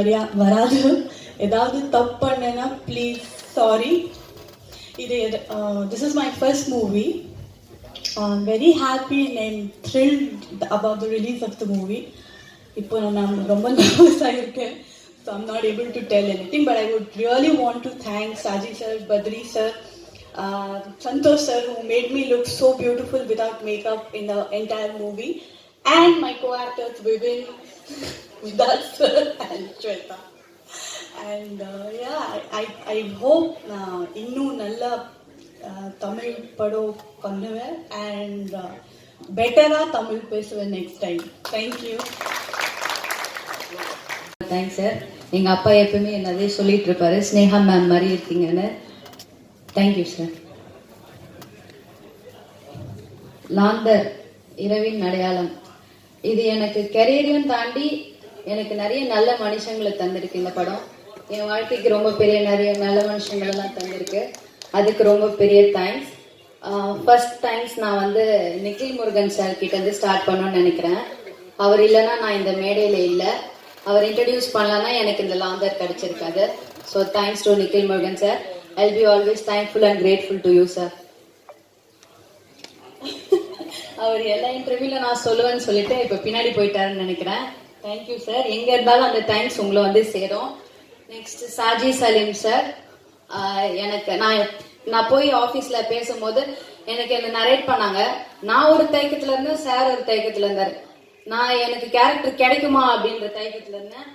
எனக்கு அவ்வளோ தமிழ் வரியா வராது ஏதாவது தப்பு பண்ணேன்னா ப்ளீஸ் சாரி இது this is my first movie I'm very happy and I'm thrilled about the release of the movie. இப்போ நான் ரொம்ப நர்வஸாக இருக்கேன் so I'm not able to tell anything but I would really want to thank Saji sir Badri sir Santosh sir who made me look so beautiful without makeup in the entire movie and my co-actors Vivin, with us. And Shweta. And uh, yeah, I, I, hope uh, இன்னும் நல்லா uh, Tamil படம் பண்ணுவேன். And பெட்டராக uh, Tamil பேசுவேன் next time thank you thanks sir எங்க அப்பா எப்பவுமே என்னதே சொல்லிட்டு இருப்பாரு. ஸ்னேகா மேம் மாதிரி இருக்கீங்கன்னு. தேங்க்யூ சார் லாந்தர் இரவின் அடையாளம். இது எனக்கு கெரியரையும் தாண்டி எனக்கு நிறைய நல்ல மனுஷங்களை தந்திருக்கு இந்த படம். என் வாழ்க்கைக்கு ரொம்ப பெரிய நிறைய நல்ல மனுஷங்களெல்லாம் தந்திருக்கு. அதுக்கு ரொம்ப பெரிய தேங்க்ஸ் ஃபர்ஸ்ட் தேங்க்ஸ் நான் வந்து நிக்கில் முருகன் சார் கிட்டேருந்து ஸ்டார்ட் பண்ணணும்னு நினைக்கிறேன். அவர் இல்லைன்னா நான் இந்த மேடையில் இல்லை. அவர் இன்ட்ரடியூஸ் பண்ணலன்னா எனக்கு இந்த லாந்தர் கிடைச்சிருக்காது. So thanks to Nikhil Murugan sir I be always thankful and grateful to you sir அவர் எல்லா இன்டர்வியூல நான் சொல்லுவேன்னு சொல்லிட்டு இப்ப பின்னாடி போயிட்டாருன்னு நினைக்கிறேன். தேங்க்யூ சார் எங்க இருந்தாலும் அந்த தேங்க்ஸ் உங்களை வந்து சேரும். நெக்ஸ்ட் சாஜி சலீம் சார் எனக்கு நான் நான் போய் ஆபீஸ்ல பேசும்போது எனக்கு என்ன நரேட் பண்ணாங்க. நான் ஒரு தயக்கத்துல இருந்தேன் சார் ஒரு தயக்கத்துல இருந்தார். நான் எனக்கு கேரக்டர் கிடைக்குமா அப்படின்ற தயக்கத்துல இருந்தேன்.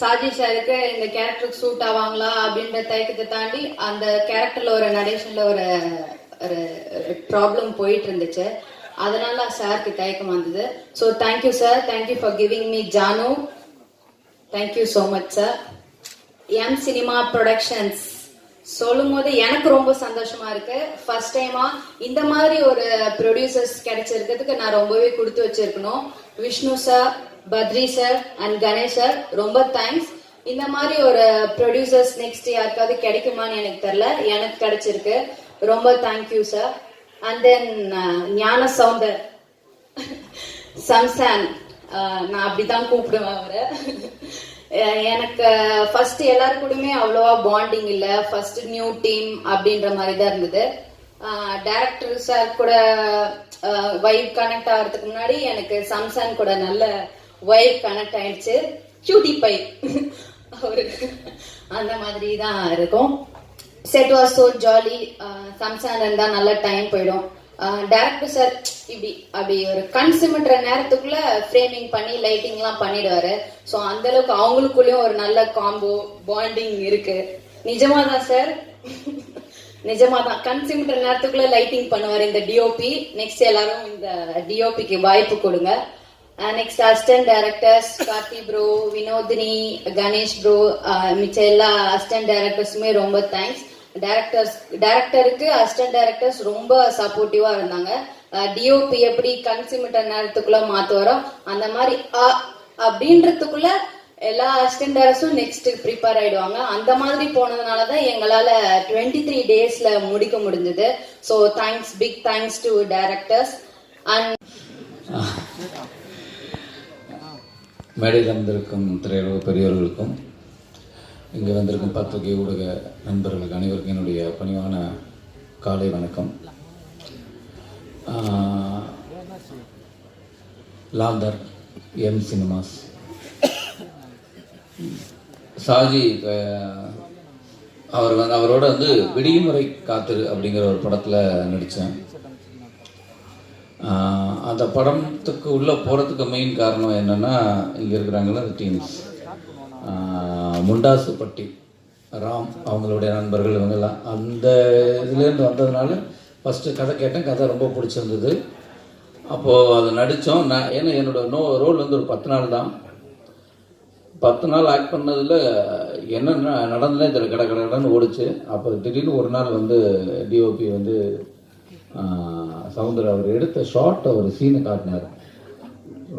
சாஜி சாருக்கு இந்த கேரக்டருக்கு சூட் ஆவாங்களா அப்படின்ற தயக்கத்தை தாண்டி அந்த கேரக்டர்ல ஒரு நரேஷன்ல ஒரு ஒரு ப்ராப்ளம் போயிட்டு இருந்துச்சு. அதனால சாருக்கு தயக்கம் வந்தது. So thank you sir thank you for giving me Janu thank you so much sir M cinema productions சொல்லும் போது எனக்கு ரொம்ப சந்தோஷமா இருக்கு. ஃபர்ஸ்ட் டைமா இந்த மாதிரி ஒரு ப்ரொடியூசர்ஸ் கிடைச்சிருக்கிறதுக்கு நான் ரொம்பவே கொடுத்து வச்சிருக்கணும். Vishnu sir Badri sir and Ganesh sir ரொம்ப தேங்க்ஸ் இந்த மாதிரி ஒரு ப்ரொடியூசர்ஸ் நெக்ஸ்ட் யாருக்காவது கிடைக்குமான்னு எனக்கு தெரியல. எனக்கு கிடைச்சிருக்கு. ரொம்ப thank you sir and then uh, Gnana Soundar சம்சான் uh, நான் அப்படிதான் கூப்பிடுவேன் அவரை. எனக்கு ஃபர்ஸ்ட் எல்லாரு கூடயுமே அவ்வளோவா பாண்டிங் இல்ல. ஃபர்ஸ்ட் நியூ டீம் அப்படின்ற மாதிரி தான் இருந்தது uh, டேரக்டர் சார் கூட வைப் கனெக்ட் ஆகிறதுக்கு முன்னாடி எனக்கு சம்சான் கூட நல்ல வைப் கனெக்ட் ஆயிடுச்சு. கியூட்டி பை அவருக்கு அந்த மாதிரி தான் இருக்கும். Set was so jolly Samsan இருந்தா நல்ல டைம் போயிடும். Uh, டேரக்டர் சார் இப்படி அப்படி ஒரு கண் சிமிட்டுற நேரத்துக்குள்ள ஃப்ரேமிங் பண்ணி லைட்டிங் எல்லாம் பண்ணிடுவாரு. ஸோ அந்த அளவுக்கு அவங்களுக்குள்ளயும் ஒரு நல்ல காம்போ பாண்டிங் இருக்கு. நிஜமா தான் சார் நிஜமா தான் கண் சிமிட்டுற நேரத்துக்குள்ள லைட்டிங் பண்ணுவார் இந்த டிஓபி நெக்ஸ்ட் எல்லாரும் இந்த டிஓபிக்கு வாய்ப்பு கொடுங்க. Next assistant directors Karthi bro Vinodhini Ganesh bro மிச்ச எல்லா அசிஸ்டன்ட் டைரக்டர்ஸுமே ரொம்ப தேங்க்ஸ் டேரக்டர்ஸ் டேரக்டருக்கு அசிஸ்டன்ட் டேரக்டர்ஸ் ரொம்ப சப்போர்ட்டிவா இருந்தாங்க. டிஓபி எப்படி கண் சிமிட்ட நேரத்துக்குள்ள மாத்துவாரோ அந்த மாதிரி அப்படின்றதுக்குள்ள எல்லா அசிஸ்டன்ட் டேரக்டர்ஸும் நெக்ஸ்ட் ப்ரிப்பேர் ஆயிடுவாங்க. அந்த மாதிரி போனதுனால தான் எங்களால டுவெண்ட்டி த்ரீ டேஸ்ல முடிக்க முடிஞ்சது. So thanks big thanks to directors and மேடையில் வந்திருக்கும் திரையுலக பெரியவர்களுக்கும் இங்கே வந்திருக்கும் பத்திரிகை ஊடக நண்பர்களுக்கு அனைவருக்கும் என்னுடைய பணிவான காலை வணக்கம். Laandhar M cinemas. சாஜி அவர் வந்து அவரோட வந்து விடியுமுறை காத்திரு அப்படிங்கிற ஒரு படத்தில் நடித்தேன் அந்த படத்துக்கு உள்ளே போகிறதுக்கு மெயின் காரணம் என்னென்னா இங்கே இருக்கிறாங்கள அந்த டீம்ஸ் முண்டாசுப்பட்டி ராம் அவங்களுடைய நண்பர்கள் இவங்கெல்லாம். அந்த இதுலேருந்து வந்ததுனால ஃபஸ்ட்டு கதை கேட்டேன். கதை ரொம்ப பிடிச்சிருந்தது. அப்போது அதை நடித்தோம். நான் ஏன்னா என்னோட நோ ரோல் வந்து ஒரு பத்து நாள் தான். பத்து நாள் ஆக்ட் பண்ணதில் என்ன நடந்ததே இதில் கட கட கடன்னு ஓடிச்சு. அப்போ திடீர்னு ஒரு நாள் வந்து டிஓபி வந்து சவுந்தர் அவர் எடுத்த ஷார்ட் ஒரு சீனை காட்டினார்.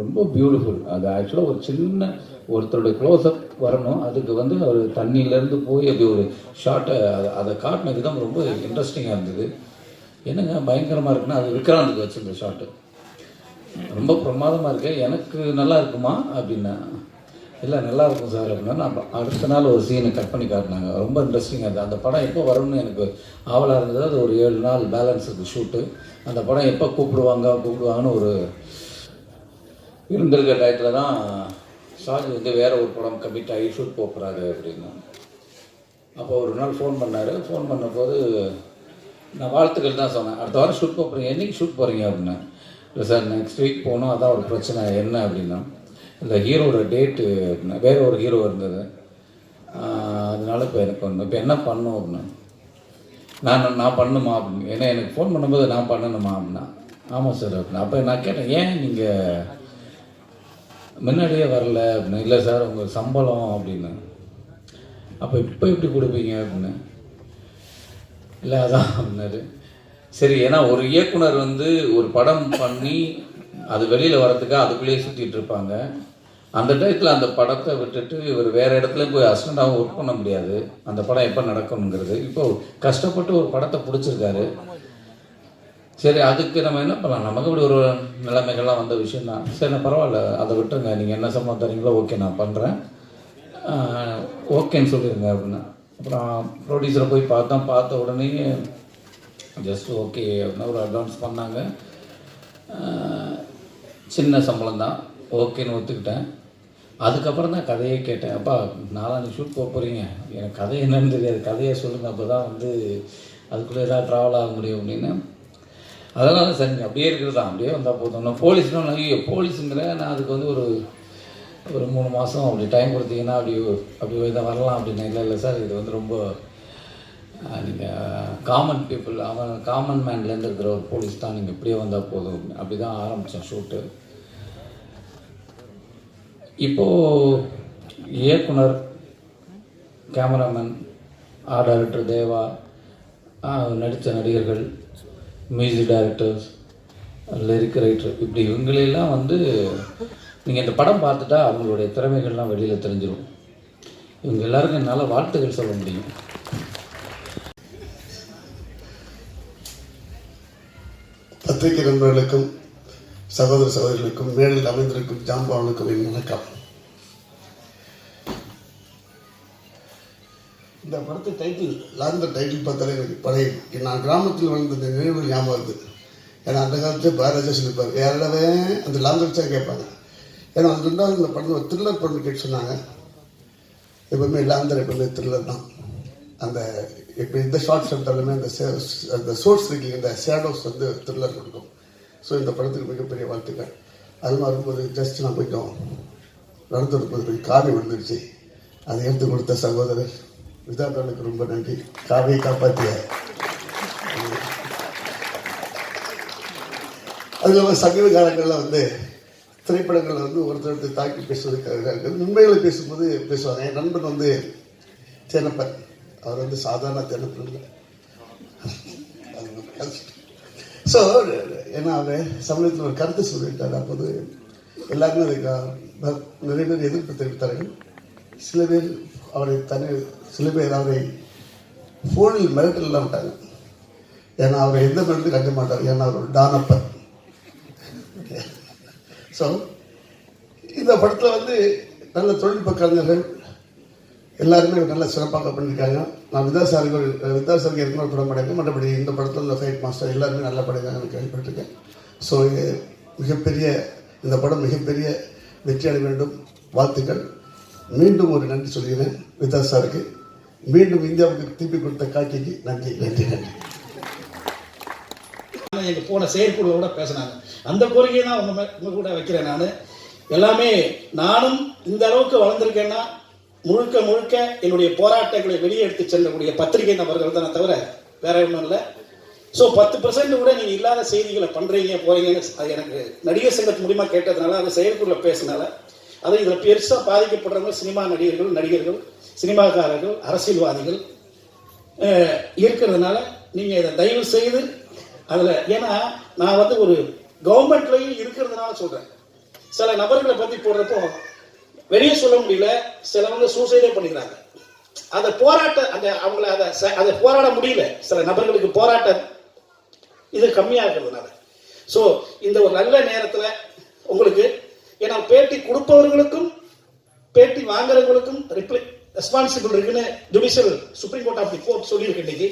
ரொம்ப பியூட்டிஃபுல் அது ஆக்சுவலாக ஒரு சின்ன ஒருத்தருடைய க்ளோஸ்அப் வரணும். அதுக்கு வந்து அவர் தண்ணியிலேருந்து போய் அப்படி ஒரு ஷார்ட்டை அதை காட்டின விதம் ரொம்ப இன்ட்ரெஸ்டிங்காக இருந்தது. என்னங்க பயங்கரமாக இருக்குன்னா அது விக்ராந்துக்கு வச்சிருந்த ஷார்ட்டு ரொம்ப பிரமாதமாக இருக்கு. எனக்கு நல்லா இருக்குமா? அப்படின்னா இல்லை நல்லா இருக்கும் சார். அப்படின்னா நான் அடுத்த நாள் ஒரு சீனை கட் பண்ணி காட்டினாங்க. ரொம்ப இன்ட்ரெஸ்டிங்காக இருந்தது. அந்த படம் எப்போ வரும்னு எனக்கு ஆவலாக இருந்தது. அது ஒரு ஏழு நாள் பேலன்ஸ் இருக்குது ஷூட்டு அந்த படம் எப்போ கூப்பிடுவாங்க கூப்பிடுவாங்கன்னு ஒரு இருந்திருக்க டயத்தில் தான் சார்ஜ் வந்து வேறு ஒரு படம் கமிட் ஆகி ஷூட் போகிறாரு அப்படின்னு. அப்போ ஒரு நாள் ஃபோன் பண்ணார். ஃபோன் பண்ணபோது நான் வாழ்த்துக்கள் தான் சொன்னேன். அடுத்த வாரம் ஷூட் போகிறீங்க என்னைக்கு ஷூட் போகிறீங்க அப்படின்னா. இல்லை சார் நெக்ஸ்ட் வீக் போகணும். அதான் ஒரு பிரச்சனை. என்ன? அப்படின்னா. இந்த ஹீரோட டேட்டு அப்படின்னா. வேறு ஒரு ஹீரோ இருந்தது. அதனால் அதனால இப்போ எனக்கு ஒன்று இப்போ என்ன பண்ணும்? அப்படின்னா. நான் நான் பண்ணுமா? அப்படின்னு. ஏன்னா எனக்கு ஃபோன் பண்ணும்போது நான் பண்ணணுமா? அப்படின்னா. ஆமாம் சார். அப்படின்னா. அப்போ நான் கேட்டேன் ஏன் நீங்கள் முன்னாடியே வரல அப்படின்னு. இல்லை சார் உங்கள் சம்பளம் அப்படின்னு. அப்போ இப்போ எப்படி கொடுப்பீங்க அப்படின்னு. இல்லை அதான் அப்படின்னாரு சரி ஏன்னா ஒரு இயக்குனர் வந்து ஒரு படம் பண்ணி அது வெளியில் வரதுக்கு அதுக்குள்ளேயே சுற்றிட்டு இருப்பாங்க. அந்த டயத்தில் அந்த படத்தை விட்டுட்டு இவர் வேறு இடத்துல போய் அசிஸ்டண்ட்டாகவும் ஒர்க் பண்ண முடியாது. அந்த படம் எப்போ நடக்கணுங்கிறது இப்போ கஷ்டப்பட்டு ஒரு படத்தை பிடிச்சிருக்காரு. சரி அதுக்கு நம்ம என்ன பண்ணலாம்? நமக்கு இப்படி ஒரு நிலைமைகள்லாம் வந்த விஷயம் தான் சரி நான் பரவாயில்ல அதை விட்டுருங்க. நீங்கள் என்ன சம்பளம் தரீங்களோ ஓகே நான் பண்ணுறேன் ஓகேன்னு சொல்லிடுங்க அப்படின்னா. அப்புறம் ப்ரொடியூசரை போய் பார்த்தோம். பார்த்த உடனே ஜஸ்ட் ஓகே அப்படின்னா ஒரு அட்வான்ஸ் பண்ணாங்க. சின்ன சம்பளம் தான். ஓகேன்னு ஒத்துக்கிட்டேன். அதுக்கப்புறம் தான் கதையே கேட்டேன். அப்பா நாளாக ஷூட் போக போகிறீங்க எனக்கு கதை என்னன்னு தெரியாது. கதையை சொல்லுங்கள் அப்போ தான் வந்து அதுக்குள்ளே ஏதாவது ட்ராவல் ஆக முடியும் அப்படின்னு. அதனால சரி அப்படியே இருக்கிறது? தான் அப்படியே வந்தால் போதும். நான் போலீஸ்னால் ஐயோ போலீஸுங்கிற நான் அதுக்கு வந்து ஒரு ஒரு மூணு மாதம் அப்படி டைம் கொடுத்தீங்கன்னா அப்படி அப்படி இதை வரலாம். அப்படின்னு இல்லை இல்லை சார் இது வந்து ரொம்ப நீங்கள் காமன் பீப்புள் அவன் காமன் மேன்லேருந்து இருக்கிற ஒரு போலீஸ் தான். நீங்கள் இப்படியே வந்தால் போதும். அப்படி தான் ஆரம்பித்தேன் ஷூட்டு இப்போது இயக்குனர் கேமராமேன் ஆ டைரக்டர் தேவா நடித்த நடிகர்கள் மியூசிக் டைரக்டர்ஸ் லிரிக் ரைட்டர் இப்படி இவங்களெல்லாம் வந்து நீங்கள் இந்த படம் பார்த்துட்டா அவங்களுடைய திறமைகள்லாம் வெளியில் தெரிஞ்சிடும் இவங்க எல்லாருக்கும் என்னால் வாழ்த்துக்கள் சொல்ல முடியும். பத்திரிகை நண்பர்களுக்கும் சகோதர சகோதரிகளுக்கும் மேலில் அமைந்திருக்கும் ஜாம்பவனுக்கும் என் வணக்கம். இந்த படத்து டைட்டில் லாந்த டைட்டில் பார்த்தாலே எனக்கு பழைய. நான் கிராமத்தில் வளர்ந்த இந்த ஞாபகம் வருது. ஏன்னா அந்த காலத்தில் பாரதியா சொல்லியிருப்பார் யாரவே அந்த லாந்தர் தான் கேட்பாங்க. ஏன்னா அது ரெண்டாவது இந்த படத்தில் ஒரு த்ரில்லர் படம் கேட்டு சொன்னாங்க. எப்பவுமே லாந்தர் எப்பவுமே த்ரில்லர் தான். அந்த இப்போ எந்த ஷார்ட்ஸ் எடுத்தாலுமே அந்த அந்த சோர்ஸ் இருக்கு இந்த ஷேடோஸ் வந்து த்ரில்லர் கொடுக்கும். ஸோ இந்த படத்துக்கு மிகப்பெரிய வாழ்த்துக்கள். அது மாதிரி இருக்கும்போது ஜஸ்ட் நான் போயிட்டோம் நடந்து வரும்போது போய் காவி விழுந்துருச்சு. அதை எடுத்து கொடுத்த சகோதரர் விதாதாளுக்கு ரொம்ப நன்றி. காவியை காப்பாற்றிய அது இல்லாமல் சமீப காலங்களில் வந்து திரைப்படங்களில் வந்து ஒருத்தர் தாக்கி பேசுவதற்காக உண்மைகளை பேசும்போது பேசுவாங்க. என் நண்பன் வந்து தேனப்பன். அவர் வந்து சாதாரண தேனப்பன் இல்லை. ஸோ ஏன்னா அவர் சமூகத்தில் ஒரு கருத்து சொல்லிட்டார் அப்போது எல்லாருமே அதுக்கு நிறைய பேர் எதிர்ப்பு தெரிவித்தார்கள். சில பேர் அவரை தனி சில பேர் அவரை ஃபோனில் மிரட்டலாம் விட்டாங்க. ஏன்னா அவரை எந்த மிரட்டு கட்ட மாட்டார். ஏன்னா அவர் டானப்பர் ஸோ இந்த படத்தில் வந்து நல்ல தொழில்நுட்ப கலைஞர்கள் எல்லாருமே நல்ல சிறப்பாக பண்ணியிருக்காங்க. நான் விதாசாரிகள் விதாசாரிகள் இருக்கிற படம் படைக்கும் மற்றபடி இந்த படத்தில் இந்த ஃபைட் மாஸ்டர் எல்லாருமே நல்ல படைக்காங்க எனக்கு கேள்விப்பட்டிருக்கேன். ஸோ இது மிகப்பெரிய இந்த படம் மிகப்பெரிய வெற்றி அடைய வேண்டும். வாழ்த்துக்கள். மீண்டும் ஒரு நன்றி சொல்கிறேன் விதாசாருக்கு மீண்டும் இந்தியாவுக்கு திருப்பி கொடுத்த காட்சிக்கு நன்றி நன்றி நன்றி. ஆனால் எங்கள் போன செயற்குழுவோட பேசினாங்க. அந்த கோரிக்கையை தான் உங்க மே- உங்க கூட வைக்கிறேன் நான். எல்லாமே நானும் இந்த அளவுக்கு வளர்ந்துருக்கேன்னா முழுக்க முழுக்க என்னுடைய போராட்டங்களை வெளியே எடுத்து செல்லக்கூடிய பத்திரிகை நபர்கள் தானே தவிர வேற ஒன்றும் இல்லை. ஸோ பத்து பர்சன்ட் கூட நீங்கள் இல்லாத செய்திகளை பண்ணுறீங்க போறீங்கன்னு அது எனக்கு நடிகர் சங்கத்து மூலியமா கேட்டதுனால அது செயற்குழுல பேசினால அது இதில் பெருசாக பாதிக்கப்படுறவங்க சினிமா நடிகர்கள் நடிகர்கள் சினிமாக்காரர்கள் அரசியல்வாதிகள் இருக்கிறதுனால நீங்கள் இதை தயவு செய்து அதில் ஏன்னா நான் வந்து ஒரு கவர்மெண்ட்லையும் இருக்கிறதுனால சொல்கிறேன் சில நபர்களை பற்றி போடுறப்போ வெளியே சொல்ல முடியல சிலவங்க சூசைடே பண்ணிக்கிறாங்க. அந்த போராட்ட அந்த அவங்கள அதை ச- அதை போராட முடியல. சில நபர்களுக்கு போராட்டம் இது கம்மியாக இருக்கிறதுனால ஸோ இந்த ஒரு நல்ல நேரத்தில் உங்களுக்கு ஏன்னா பேட்டி கொடுப்பவர்களுக்கும் பேட்டி வாங்குறவங்களுக்கும் ரிப்ளை ரெஸ்பான்சிபிள் இருக்குன்னு judicial supreme court of the court சொல்லியிருக்கு இன்னைக்கு.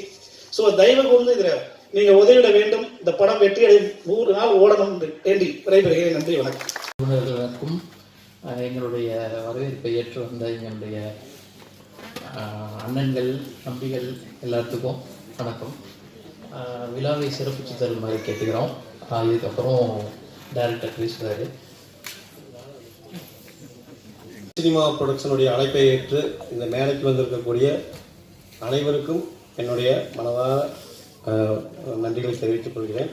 ஸோ தயவு கூர்ந்து இதில் நீங்க உதவிட வேண்டும். இந்த படம் வெற்றி அடை நூறு நாள் ஓடணும் என்று வேண்டி விரைவுகிறேன் நன்றி வணக்கம். எங்களுடைய வரவேற்பை ஏற்று வந்த எங்களுடைய அண்ணன்கள் தம்பிகள் எல்லாத்துக்கும் வணக்கம். விழாவை சிறப்பிச்சு தருமாறு கேட்டுக்கிறோம். இதுக்கப்புறம் டேரக்டர் பேசுகிறாரு சினிமா ப்ரொடக்ஷனுடைய அழைப்பை ஏற்று இந்த மேடைக்கு வந்திருக்கக்கூடிய அனைவருக்கும் என்னுடைய மனதார நன்றிகளை தெரிவித்துக் கொள்கிறேன்.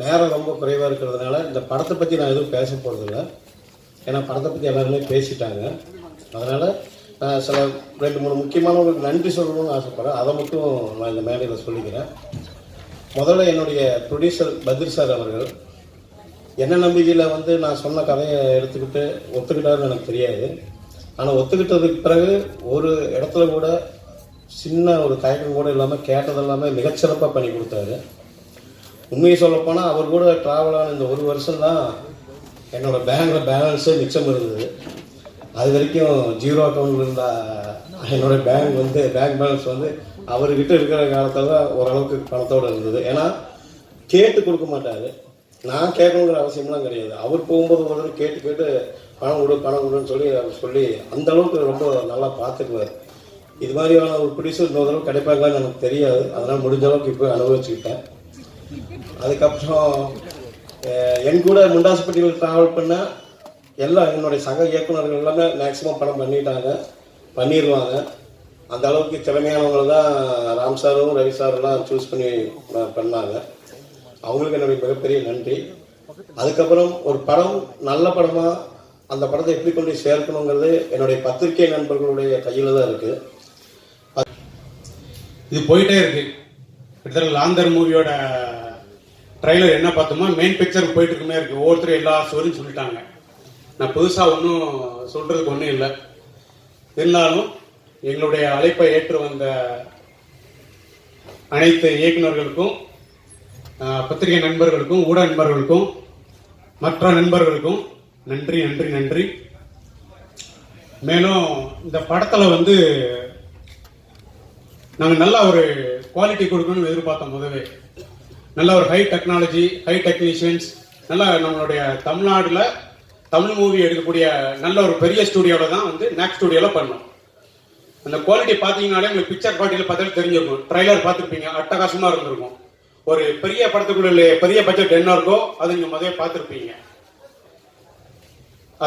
நேரம் ரொம்ப குறைவாக இருக்கிறதுனால இந்த படத்தை பற்றி நான் எதுவும் பேச போகிறதில்ல ஏன்னா படத்தை பற்றி எல்லாருமே பேசிட்டாங்க. அதனால் நான் சில ரெண்டு மூணு முக்கியமானவங்களுக்கு நன்றி சொல்லணும்னு ஆசைப்பட்றேன். அதை மட்டும் நான் இந்த மேடையில் சொல்லிக்கிறேன். முதல்ல என்னுடைய ப்ரொடியூசர் பத்ரி சார் அவர்கள் என்ன நம்பிக்கையில் வந்து நான் சொன்ன கதையை எடுத்துக்கிட்டு ஒத்துக்கிட்டாருன்னு எனக்கு தெரியாது. ஆனால் ஒத்துக்கிட்டதுக்கு பிறகு ஒரு இடத்துல கூட சின்ன ஒரு தயக்கம் கூட இல்லாமல் கேட்டது எல்லாமே மிகச்சிறப்பாக பண்ணி கொடுத்தாரு. உண்மையை சொல்லப்போனால் அவர் கூட ட்ராவல் ஆன இந்த ஒரு வருஷம் தான் என்னோட பேங்கில் பேலன்ஸே மிச்சம் இருந்தது. அது வரைக்கும் ஜீரோ அக்கௌண்ட் இருந்த என்னோட பேங்க் வந்து பேங்க் பேலன்ஸ் வந்து அவர்கிட்ட இருக்கிற காலத்தில் தான் ஓரளவுக்கு பணத்தோடு இருந்தது. ஏன்னா கேட்டு கொடுக்க மாட்டார். நான் கேட்கணுங்கிற அவசியம்லாம் கிடையாது. அவர் போகும்போது ஒரு கேட்டு கேட்டு பணம் கொடு பணம் கொடுன்னு சொல்லி அவர் சொல்லி அந்த அளவுக்கு ரொம்ப நல்லா பார்த்துக்குவார். இது மாதிரியான ஒரு ப்ரொடியூசர் இன்னொரு தடவை கிடைப்பாங்களான்னு எனக்கு தெரியாது. அதனால் முடிஞ்ச அளவுக்கு இப்போ அனுபவிச்சுக்கிட்டேன். அதுக்கப்புறம் என் கூட முண்டாசுப்பட்டியில் ட்ராவல் பண்ணால் எல்லாம் என்னுடைய சக இயக்குனர்கள் எல்லாமே மேக்ஸிமம் படம் பண்ணிட்டாங்க. பண்ணிடுவாங்க அந்த அளவுக்கு திறமையானவங்களை தான் ராம் சாரும் ரவி சாரெல்லாம் சூஸ் பண்ணி பண்ணாங்க. அவங்களுக்கு என்னுடைய மிகப்பெரிய நன்றி. அதுக்கப்புறம் ஒரு படம் நல்ல படமா அந்த படத்தை எப்படி கொண்டு சேர்க்கணுங்கிறது என்னுடைய பத்திரிகை நண்பர்களுடைய கையில் தான் இருக்குது இது போயிட்டே இருக்கு. கிட்டத்தட்ட லாந்தர் மூவியோட ட்ரைலர் என்ன பார்த்தோமோ மெயின் பிக்சர் போயிட்டு இருக்குமே இருக்கு. ஒவ்வொருத்தரும் எல்லா ஸ்டோரியும் சொல்லிட்டாங்க. நான் புதுசாக ஒன்றும் சொல்றதுக்கு ஒன்றும் இல்லை. இருந்தாலும் எங்களுடைய அழைப்பை ஏற்று வந்த அனைத்து இயக்குநர்களுக்கும் பத்திரிகை நண்பர்களுக்கும் ஊடக நண்பர்களுக்கும் மற்ற நண்பர்களுக்கும் நன்றி நன்றி நன்றி. மேலும் இந்த படத்தில் வந்து நாங்கள் நல்ல ஒரு குவாலிட்டி கொடுக்கணும்னு எதிர்பார்த்தோம் முதவே நல்ல ஒரு ஹை டெக்னாலஜி ஹை டெக்னீஷியன்ஸ் நல்லா நம்மளுடைய தமிழ்நாடுல தமிழ் மூவி எடுக்கக்கூடிய நல்ல ஒரு பெரிய ஸ்டூடியோவில் தான் வந்து நேக் ஸ்டுடியோவில் பண்ணோம். அந்த குவாலிட்டி பார்த்தீங்கன்னாலே உங்களுக்கு பிக்சர் குவாலிட்டியில் பார்த்தாலே தெரிஞ்சிருக்கும். ட்ரைலர் பார்த்துருப்பீங்க அட்டகாசமாக இருந்திருக்கும். ஒரு பெரிய படத்துக்குள்ள பெரிய பட்ஜெட் என்ன இருக்கோ அது நீங்க முதல்ல பார்த்துருப்பீங்க.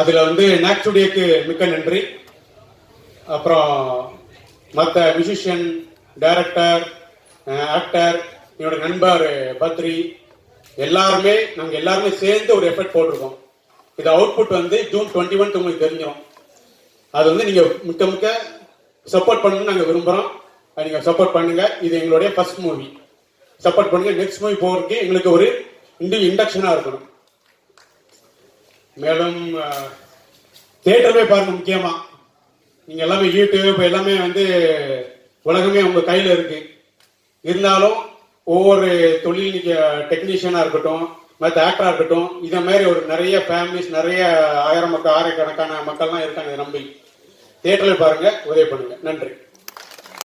அதுல வந்து நேக் ஸ்டுடியோக்கு மிக்க நன்றி. அப்புறம் மற்ற மியூசிஷியன் டைரக்டர் ஆக்டர் என்னோட நண்பர் பத்ரி எல்லாருமே நாங்க எல்லாருமே சேர்ந்து ஒரு எஃபர்ட் போட்டிருக்கோம். இது அவுட்புட் வந்து ஜூன் டுவெண்ட்டி ஒன் உங்களுக்கு தெரிஞ்சிடும். அது வந்து நீங்க மிக்க மிக்க சப்போர்ட் பண்ணணும்னு நாங்க விரும்புறோம். நீங்க சப்போர்ட் பண்ணுங்க. இது எங்களுடைய ஃபர்ஸ்ட் மூவி சப்போர்ட் பண்ணுங்க நெக்ஸ்ட் மூவி போறதுக்கு எங்களுக்கு ஒரு இண்டி இண்டக்ஷனா இருக்கணும். மேலும் தேட்டர் போய் பாருங்க முக்கியமா. நீங்க எல்லாமே யூடியூப் எல்லாமே வந்து உலகமே உங்க கையில இருக்கு. இருந்தாலும் ஒவ்வொரு தொழில் நீங்க டெக்னீஷியனா இருக்கட்டும் மற்ற ஆக்டரா இருக்கட்டும் இதை மாதிரி ஒரு நிறைய ஃபேமிலிஸ் நிறைய ஆயிரம் மக்கள் ஆயிரக்கணக்கான மக்கள்லாம் இருக்காங்க இதை நம்பி. தேட்டரில் பாருங்க உதவி பண்ணுங்க. நன்றி.